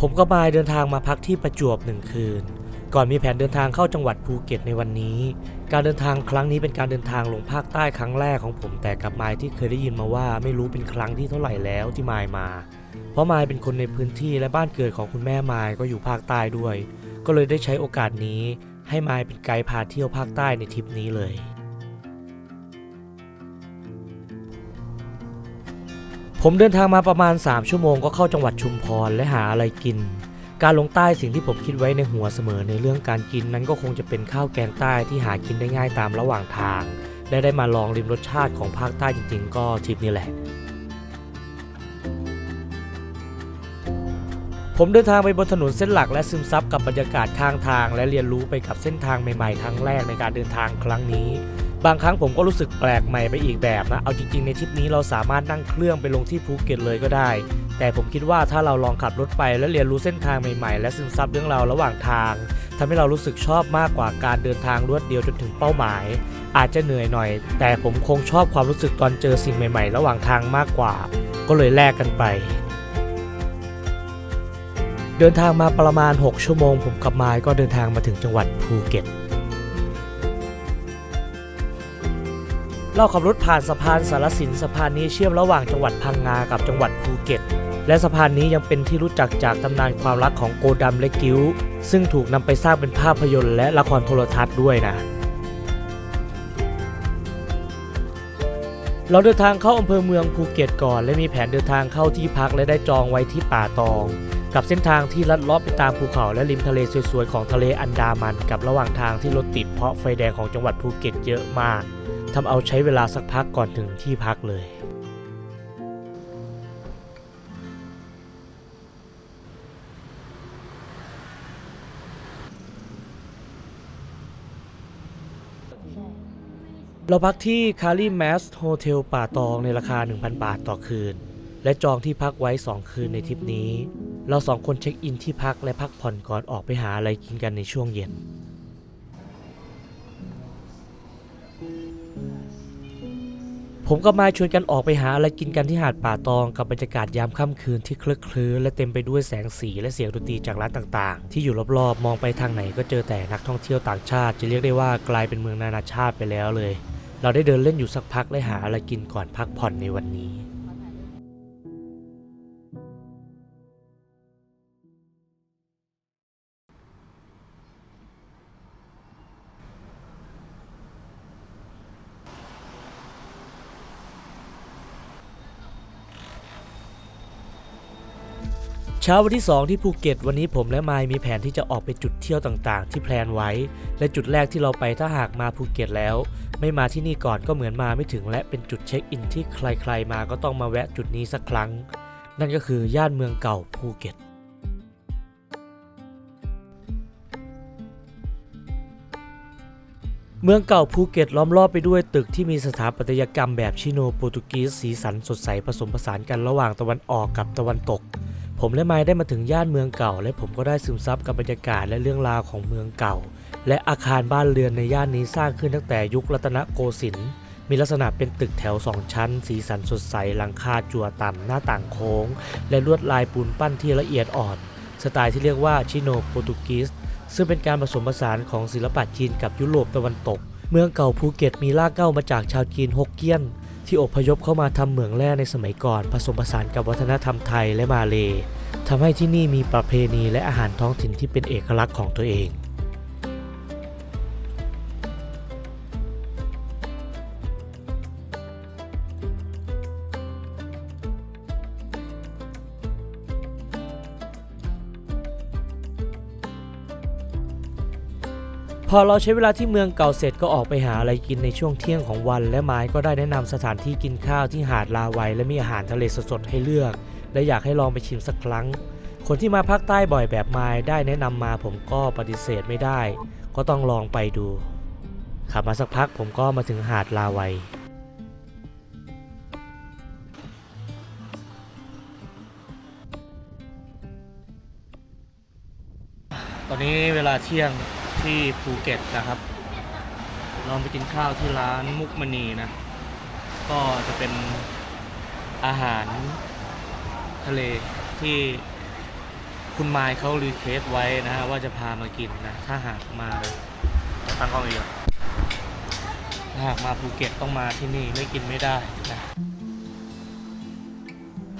ผมกับายเดินทางมาพักที่ประจวบหนึ่งคืน ก่อนมีแผนเดินทางเข้าจังหวัดภูเก็ตในวันนี้ การเดินทางครั้งนี้เป็นการเดินทางลงภาคใต้ครั้งแรกของผมแต่กับมายที่เคยได้ยินมาว่าไม่รู้เป็นครั้งที่เท่าไหร่แล้วที่มายมา เพราะมายเป็นคนในพื้นที่และบ้านเกิดของคุณแม่มายก็อยู่ภาคใต้ด้วย ก็เลยได้ใช้โอกาสนี้ให้มายเป็นไกด์พาเที่ยวภาคใต้ในทริปนี้เลย ผมเดินทางมาประมาณ 3 ชั่วโมงก็เข้าจังหวัดชุมพรและหาอะไรกิน การลงใต้สิ่งที่ผมคิดไว้ในหัวเสมอในเรื่องการกินนั้นก็คงจะเป็นข้าวแกงใต้ที่หากินได้ง่ายตามระหว่างทาง และได้มาลองริมรสชาติของภาคใต้จริง ๆ ก็ทริปนี้แหละ ผมเดินทางไปบนถนนเส้นหลักและซึมซับกับบรรยากาศข้างทาง และเรียนรู้ไปกับเส้นทางใหม่ๆครั้งแรกในการเดินทางครั้งนี้ บางครั้งผมก็รู้สึกแปลกใหม่ไปอีกแบบนะ เอาจริงๆในทริปนี้เราสามารถนั่งเครื่องไปลงที่ภูเก็ตเลยก็ได้ แต่ผมคิดว่าถ้าเราลองขับรถไปแล้วเรียนรู้เส้นทางใหม่ๆ และซึมซับเรื่องราวระหว่างทางทำให้เรารู้สึกชอบมากกว่าการเดินทางรวดเดียวจนถึงเป้าหมาย อาจจะเหนื่อยหน่อย แต่ผมคงชอบความรู้สึกตอนเจอสิ่งใหม่ ๆ ระหว่างทางมากกว่า ก็เลยแลกกันไปเดินทางมาประมาณ 6 ชั่วโมง ผมกับมายก็เดินทางมาถึงจังหวัดภูเก็ต เราขับรถผ่านสะพานสารสินสะพานนี้เชื่อมระหว่างจังหวัดพังงากับจังหวัดภูเก็ต และสะพานนี้ยังเป็นที่รู้จักจากตำนานความรักของโกดำและกิ้ว ซึ่งถูกนำไปสร้างเป็นภาพยนตร์และละครโทรทัศน์ด้วยนะ เราเดินทางเข้าอำเภอเมืองภูเก็ตก่อน และมีแผนเดินทางเข้าที่พักและได้จองไว้ที่ป่าตอง กับเส้นทางที่ลัดเลาะไปตามภูเขาและริมทะเลสวยๆของทะเลอันดามัน กับระหว่างทางที่รถติดเพราะไฟแดงของจังหวัดภูเก็ตเยอะมาก ทำเอาใช้เวลาสักพักก่อนถึงที่พักเลย เราพักที่คารีแมสโฮเทลป่าตองในราคา 1,000 บาทต่อคืน และจองที่พักไว้ 2 คืนในทริปนี้ เราสองคนเช็คอินที่พักและพักผ่อนก่อนออกไปหาอะไรกินกันในช่วงเย็น ผมก็มาชวนกันออกไปหาอะไรกินกันที่หาดป่าตองกับบรรยากาศยามค่ำคืนที่คลึกคลื้นและเต็มไปด้วยแสงสีและเสียงดนตรีจากร้านต่างๆ ที่อยู่รอบๆ มองไปทางไหนก็เจอแต่นักท่องเที่ยวต่างชาติ จะเรียกได้ว่ากลายเป็นเมืองนานาชาติไปแล้วเลย เราได้เดินเล่นอยู่สักพักและหาอะไรกินก่อนพักผ่อนในวันนี้ ช้าวันที่ 2 ที่ภูเก็ตวันนี้ผมและมายมีแผนที่จะออกไปจุดเที่ยวต่างๆ ที่แพลนไว้ และจุดแรกที่เราไปถ้าหากมาภูเก็ตแล้ว ไม่มาที่นี่ก่อนก็เหมือนมาไม่ถึง และเป็นจุดเช็คอินที่ใครๆมาก็ต้องมาแวะจุดนี้สักครั้ง นั่นก็คือย่านเมืองเก่าภูเก็ตเมืองเก่าภูเก็ตล้อมรอบไปด้วยตึกที่มีสถาปัตยกรรมแบบชิโนโปรตุกีสสีสันสดใสผสมผสานกันระหว่างตะวันออกกับตะวันตก ผมและไมค์ได้มาถึงย่านเมืองเก่า และผมก็ได้ซึมซับกับบรรยากาศและเรื่องราวของเมืองเก่า และอาคารบ้านเรือนในย่านนี้สร้างขึ้นตั้งแต่ยุครัตนโกสินทร์มีลักษณะเป็นตึกแถวสองชั้น สีสันสดใสหลังคาจั่วต่ำหน้าต่างโค้ง และลวดลายปูนปั้นที่ละเอียดอ่อน สไตล์ที่เรียกว่าชิโนโปรตุกีสซึ่งเป็นการผสมผสานของศิลปะจีนกับยุโรปตะวันตก เมืองเก่าภูเก็ตมีรากเหง้ามาจากชาวจีนฮกเกี้ยน ที่อพยพเข้ามาทำเหมืองแร่ในสมัยก่อน ผสมผสานกับวัฒนธรรมไทยและมาเลทำให้ที่นี่มีประเพณีและอาหารท้องถิ่นที่เป็นเอกลักษณ์ของตัวเอง พอเราใช้เวลาที่เมืองเก่าเสร็จก็ออกไปหาอะไรกินในช่วงเที่ยงของวัน และไม้ก็ได้แนะนำสถานที่กินข้าวที่หาดลาไวและมีอาหารทะเลสดๆให้เลือก และอยากให้ลองไปชิมสักครั้ง คนที่มาภาคใต้บ่อยแบบไม้ได้แนะนำมาผมก็ปฏิเสธไม่ได้ ก็ต้องลองไปดูขับมาสักพักผมก็มาถึงหาดลาไวตอนนี้เวลาเที่ยง ที่ภูเก็ตนะครับเราไปกินข้าวที่ร้านมุกมณีนะ ก็จะเป็นอาหารทะเลที่คุณไมค์เขารีเควสไว้นะฮะว่าจะพามากินนะ ถ้าหากมาตั้งกล้องเยอะถ้าหากมาภูเก็ตต้องมาที่นี่ไม่กินไม่ได้นะ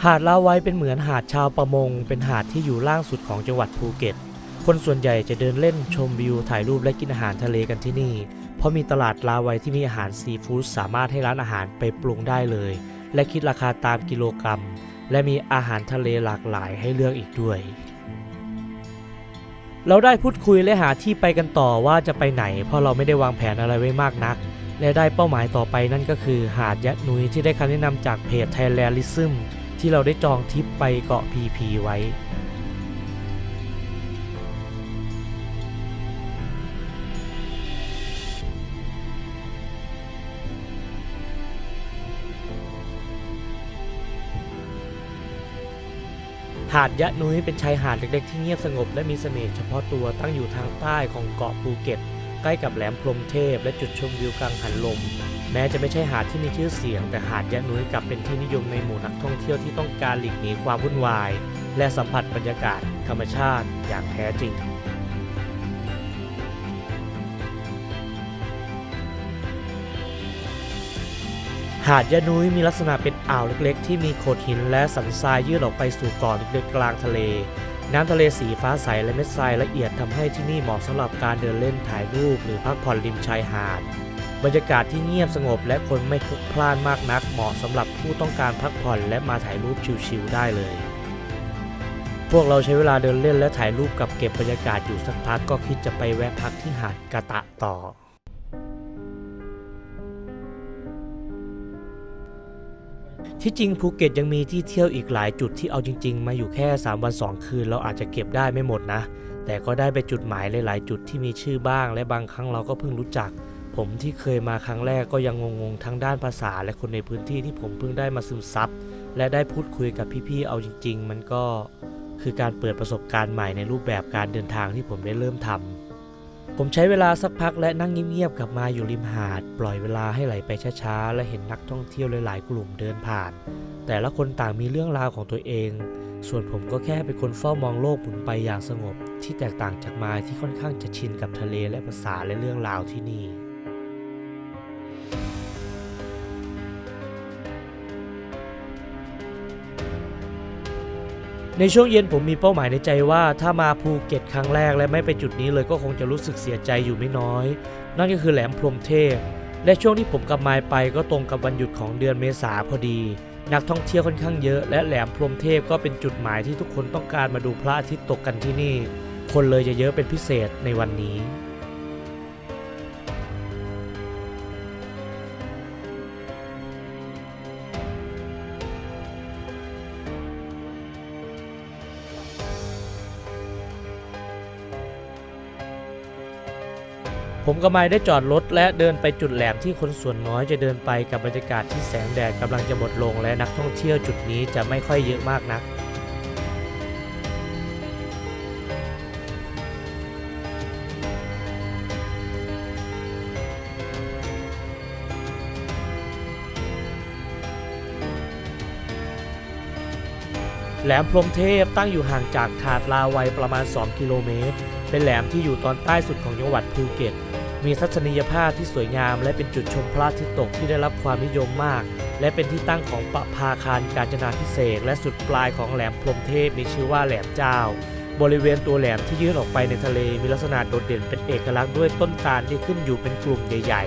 หาดลาไว้เป็นเหมือนหาดชาวประมง เป็นหาดที่อยู่ล่างสุดของจังหวัดภูเก็ต คนส่วนใหญ่จะเดินเล่นชมวิวถ่ายรูปและกินอาหารทะเลกันที่นี่ เพราะมีตลาดลาไวที่มีอาหารซีฟู้ดสามารถให้ร้านอาหารไปปรุงได้เลย และคิดราคาตามกิโลกรัม และมีอาหารทะเลหลากหลายให้เลือกอีกด้วย เราได้พูดคุยและหาที่ไปกันต่อว่าจะไปไหน เพราะเราไม่ได้วางแผนอะไรไว้มากนัก และได้เป้าหมายต่อไปนั่นก็คือหาดยะนุยที่ได้คำแนะนำจากเพจ Thailandism ที่เราได้จองทริปไปเกาะพีพีไว้ หาดยะนุ้ยเป็นชายหาดเล็กๆที่เงียบสงบและมีเสน่ห์เฉพาะตัวตั้งอยู่ทางใต้ของเกาะภูเก็ต ใกล้กับแหลมพรหมเทพและจุดชมวิวกลางหันลม แม้จะไม่ใช่หาดที่มีชื่อเสียง แต่หาดยะนุ้ยกลับเป็นที่นิยมในหมู่นักท่องเที่ยวที่ต้องการหลีกหนีความวุ่นวาย และสัมผัสบรรยากาศธรรมชาติอย่างแท้จริง หาดยะนุ้ยมีลักษณะเป็นอ่าวเล็กๆ ที่มีโขดหินและสันทรายยื่นออกไปสู่เกาะเล็กๆกลางทะเล น้ำทะเลสีฟ้าใสและเม็ดทรายละเอียดทำให้ที่นี่เหมาะสำหรับการเดินเล่นถ่ายรูปหรือพักผ่อนริมชายหาด บรรยากาศที่เงียบสงบและคนไม่พลุกพล่านมากนัก เหมาะสำหรับผู้ต้องการพักผ่อนและมาถ่ายรูปชิลๆได้เลย พวกเราใช้เวลาเดินเล่นและถ่ายรูปกับเก็บบรรยากาศอยู่สักพักก็คิดจะไปแวะพักที่หาดกะตะต่อ ที่จริงภูเก็ตยังมีที่เที่ยวอีกหลายจุดที่เอาจริง ๆ มาอยู่แค่ 3 วัน 2 คืน เราอาจจะเก็บได้ไม่หมดนะ แต่ก็ได้ไปจุดหมายหลายๆ จุดที่มีชื่อบ้าง และบางครั้งเราก็เพิ่งรู้จัก ผมที่เคยมาครั้งแรกก็ยังงงๆทั้งด้านภาษาและคนในพื้นที่ที่ผมเพิ่งได้มาซึมซับและได้พูดคุยกับพี่ๆเอาจริง ๆ มันก็คือการเปิดประสบการณ์ใหม่ในรูปแบบการเดินทางที่ผมได้เริ่มทำ ผมใช้เวลาสักพักและนั่งเงียบๆกลับมาอยู่ริมหาด ปล่อยเวลาให้ไหลไปช้าๆ และเห็นนักท่องเที่ยวหลายๆ กลุ่มเดินผ่าน แต่ละคนต่างมีเรื่องราวของตัวเอง ส่วนผมก็แค่เป็นคนเฝ้ามองโลกหมุนไปอย่างสงบ ที่แตกต่างจากมายที่ค่อนข้างจะชินกับทะเลและภาษาและเรื่องราวที่นี่ ในช่วงเย็นผมมีเป้าหมายในใจว่า ถ้ามาภูเก็ตครั้งแรกและไม่ไปจุดนี้เลยก็คงจะรู้สึกเสียใจอยู่ไม่น้อย นั่นก็คือแหลมพรมเทพ และช่วงที่ผมกับมายไปก็ตรงกับวันหยุดของเดือนเมษาพอดี นักท่องเที่ยวค่อนข้างเยอะและแหลมพรมเทพก็เป็นจุดหมายที่ทุกคนต้องการมาดูพระอาทิตย์ตกกันที่นี่ คนเลยจะเยอะเป็นพิเศษในวันนี้ ผมกับไมค์ได้จอดรถและเดินไปจุดแหลมที่คนส่วนน้อยจะเดินไปกับบรรยากาศที่แสงแดดกำลังจะหมดลงและนักท่องเที่ยวจุดนี้จะไม่ค่อยเยอะมากนักแหลมพรมเทพตั้งอยู่ห่างจากหาดลาวัยประมาณ 2 กิโลเมตร เป็นแหลมที่อยู่ตอนใต้สุดของจังหวัดภูเก็ต มีทัศนียภาพที่สวยงาม และเป็นจุดชมพระอาทิตย์ตกที่ได้รับความนิยมมาก และเป็นที่ตั้งของประภาคารการจนาพิเศษ และสุดปลายของแหลมพรมเทพมีชื่อว่าแหลมเจ้า บริเวณตัวแหลมที่ยื่นออกไปในทะเลมีลักษณะโดดเด่นเป็นเอกลักษณ์ด้วยต้นตาลที่ขึ้นอยู่เป็นกลุ่มใหญ่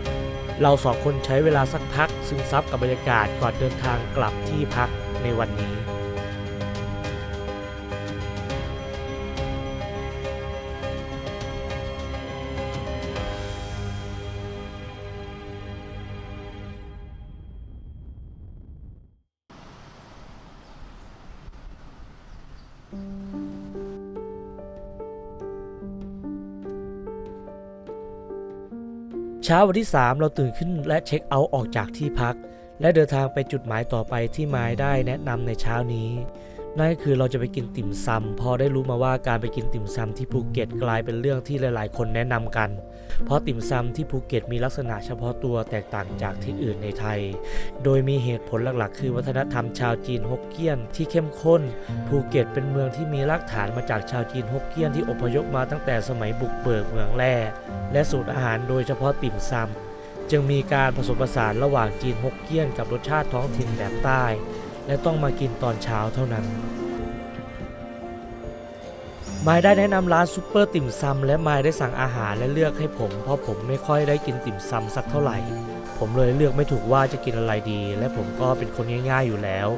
ๆ เราสองคนใช้เวลาสักพัก ซึมซับกับบรรยากาศก่อนเดินทางกลับที่พักในวันนี้ ช้าวันที่ 3 เราตื่นขึ้นและเช็คเอาท์ออกจากที่พัก และเดินทางไปจุดหมายต่อไปที่ไม้ได้แนะนำในเช้านี้ นั่นก็คือเราจะไปกินติ่มซำพอได้รู้มาว่าการไปกินติ่มซำที่ภูเก็ตกลายเป็นเรื่องที่หลาย ๆ คนแนะนำกัน เพราะติ่มซำที่ภูเก็ตมีลักษณะเฉพาะตัวแตกต่างจากที่อื่นในไทย โดยมีเหตุผลหลัก ๆ คือวัฒนธรรมชาวจีนฮกเกี้ยนที่เข้มข้น ภูเก็ตเป็นเมืองที่มีรากฐานมาจากชาวจีนฮกเกี้ยนที่อพยพมาตั้งแต่สมัยบุกเบิกเมืองแร่และสูตรอาหารโดยเฉพาะติ่มซำจึงมีการผสมผสานระหว่างจีนฮกเกี้ยนกับรสชาติท้องถิ่นแบบใต้ และต้องมากินตอนเช้าเท่านั้นมายได้แนะนำร้านซุปเปอร์ติ่มซำและมายได้สั่งอาหารและเลือกให้ผม เพราะผมไม่ค่อยได้กินติ่มซำสักเท่าไหร่ ผมเลยเลือกไม่ถูกว่าจะกินอะไรดี และผมก็เป็นคนง่าย ๆอยู่แล้ว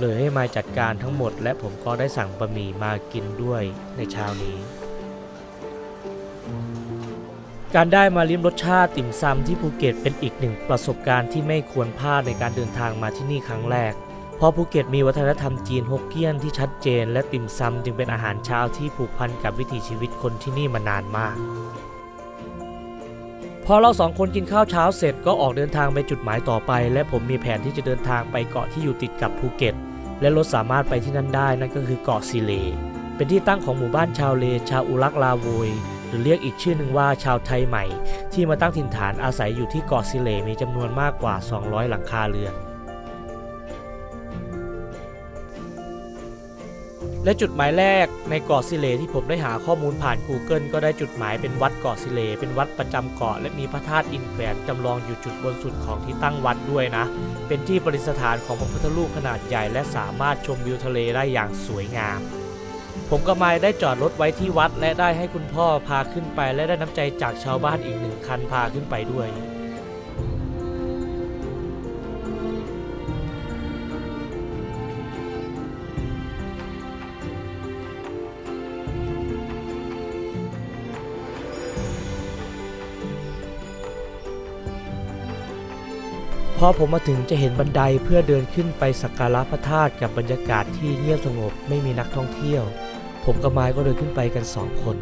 เลยให้มายจัดการทั้งหมด และผมก็ได้สั่งบะหมี่มากินด้วยในเช้านี้ การได้มาลิ้มรสชาติติ่มซำที่ภูเก็ตเป็นอีกหนึ่งประสบการณ์ที่ไม่ควรพลาดในการเดินทางมาที่นี่ครั้งแรก ราะภูเก็ตมีวัฒนธรรมจีนฮกเกี้ยนที่ชัดเจน และติ่มซำจึงเป็นอาหารเช้าที่ผูกพันกับวิถีชีวิตคนที่นี่มานานมาก พอเราสองคนกินข้าวเช้าเสร็จก็ออกเดินทางไปจุดหมายต่อไป และผมมีแผนที่จะเดินทางไปเกาะที่อยู่ติดกับภูเก็ต และรถสามารถไปที่นั่นได้นั่นก็คือเกาะซีเลเป็นที่ตั้งของหมู่บ้านชาวเล ชาวอุรักลาโวยหรือเรียกอีกชื่อหนึ่งว่าชาวไทยใหม่ ที่มาตั้งถิ่นฐานอาศัยอยู่ที่เกาะซิเลมีจำนวนมากกว่า 200 หลังคาเรือน และจุดหมายแรกในเกาะซิเลที่ผมได้หาข้อมูลผ่าน Google ก็ได้จุดหมายเป็นวัดเกาะซิเล เป็นวัดประจำเกาะ และมีพระธาตุอินแขวนจำลองอยู่จุดบนสุดของที่ตั้งวัดด้วยนะ เป็นที่ประดิษฐานของพระพุทธรูปขนาดใหญ่และสามารถชมวิวทะเลได้อย่างสวยงาม ผมกับไมายได้จอดรถไว้ที่วัด และได้ให้คุณพ่อพาขึ้นไป และได้น้ำใจจากชาวบ้านอีกหนึ่งคันพาขึ้นไปด้วย อผมมาถึงจะเห็นบันไดเพื่อเดินขึ้นไปสักการะพระธาตุกับบรรยากาศที่เงียบสงบไม่มีนักท่องเที่ยว ผมกับไม้ก็เดินขึ้นไปกันสองคน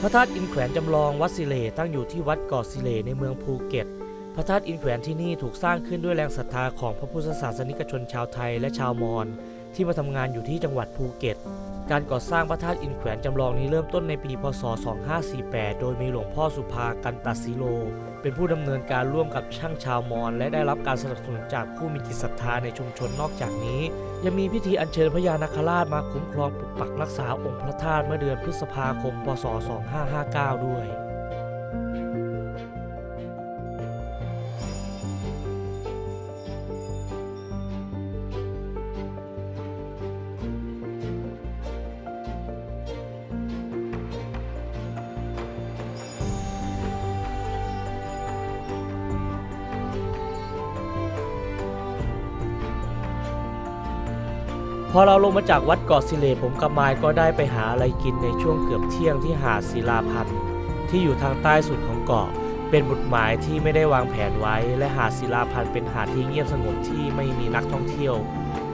พระธาตุอินแขวนจำลองวัดสิเลตั้งอยู่ที่วัดเกาะสิเลในเมืองภูเก็ต พระธาตุอินแขวนที่นี่ถูกสร้างขึ้นด้วยแรงศรัทธาของพระพุทธศาสนิกชนชาวไทยและชาวมอญ ที่มาทำงานอยู่ที่จังหวัดภูเก็ต การก่อสร้างพระธาตุอินแขวนจำลองนี้เริ่มต้นในปีพศ 2548 โดยมีหลวงพ่อสุภากันตัสิโล เป็นผู้ดำเนินการร่วมกับช่างชาวมอญและได้รับการสนับสนุนจากผู้มีจิตศรัทธาในชุมชนนอกจากนี้ ยังมีพิธีอัญเชิญพญานาคราชมาคุ้มครองปกปักรักษาองค์พระธาตุเมื่อเดือนพฤษภาคม พศ 2559 ด้วย พอเราลงมาจากวัดเกาะสิเลผมกับมายก็ได้ไปหาอะไรกินในช่วงเกือบเที่ยงที่หาดศิลาพันธ์ที่อยู่ทางใต้สุดของเกาะ เป็นบุตรหมายที่ไม่ได้วางแผนไว้ และหาดศิลาพันธ์เป็นหาดที่เงียบสงบที่ไม่มีนักท่องเที่ยว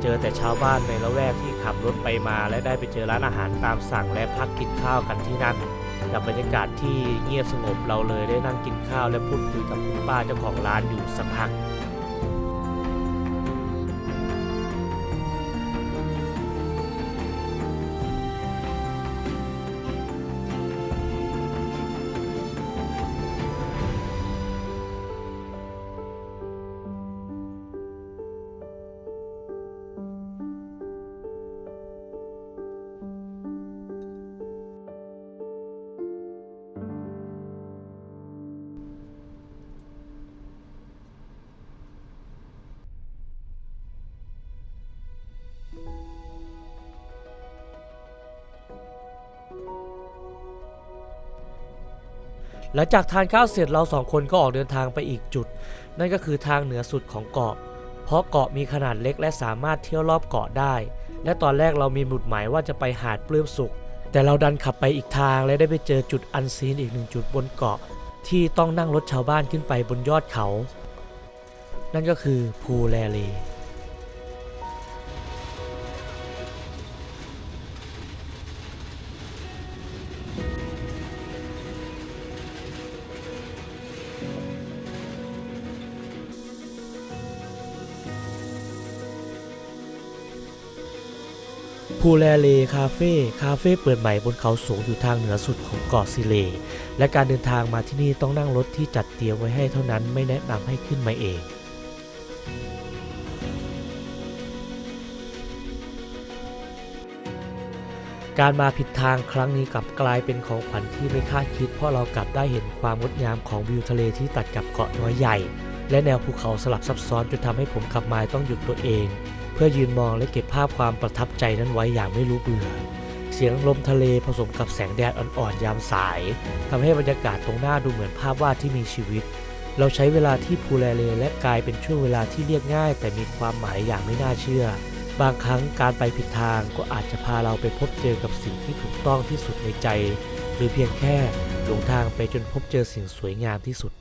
เจอแต่ชาวบ้านในละแวกที่ขับรถไปมา และได้ไปเจอร้านอาหารตามสั่งและพักกินข้าวกันที่นั่นกับบรรยากาศที่เงียบสงบเราเลยได้นั่งกินข้าวและพูดคุยกับคุณป้าเจ้าของร้านอยู่สักพัก หลังจากทานข้าวเสร็จเราสองคนก็ออกเดินทางไปอีกจุด นั่นก็คือทางเหนือสุดของเกาะ เพราะเกาะมีขนาดเล็กและสามารถเที่ยวรอบเกาะได้ และตอนแรกเรามีบุดหมายว่าจะไปหาดปลื้มสุข แต่เราดันขับไปอีกทางและได้ไปเจอจุดอันซีนอีกหนึ่งจุดบนเกาะ ที่ต้องนั่งรถชาวบ้านขึ้นไปบนยอดเขา นั่นก็คือภูแลเล พูแลเลคาเฟ่คาเฟ่เปิดใหม่บนเขาสูงอยู่ทางเหนือสุดของเกาะซิเล และการเดินทางมาที่นี่ต้องนั่งรถที่จัดเตรียมไว้ให้เท่านั้นไม่แนะนำให้ขึ้นมาเองการมาผิดทางครั้งนี้กลับกลายเป็นของขวัญที่ไม่คาดคิด เพราะเรากลับได้เห็นความงดงามของวิวทะเลที่ตัดกับเกาะน้อยใหญ่ และแนวภูเขาสลับซับซ้อนจนทำให้ผมขับมาต้องหยุดตัวเอง พื่อยืนมองและเก็บภาพความประทับใจนั้นไว้อย่างไม่รู้เบื่อ เสียงลมทะเลผสมกับแสงแดดอ่อนๆยามสายทำให้บรรยากาศตรงหน้าดูเหมือนภาพวาดที่มีชีวิต เราใช้เวลาที่พูแลเลและกลายเป็นช่วงเวลาที่เรียกง่าย แต่มีความหมายอย่างไม่น่าเชื่อ บางครั้งการไปผิดทางก็อาจจะพาเราไปพบเจอกับสิ่งที่ถูกต้องที่สุดในใจ หรือเพียงแค่หลงทางไปจนพบเจอสิ่งสวยงามที่สุด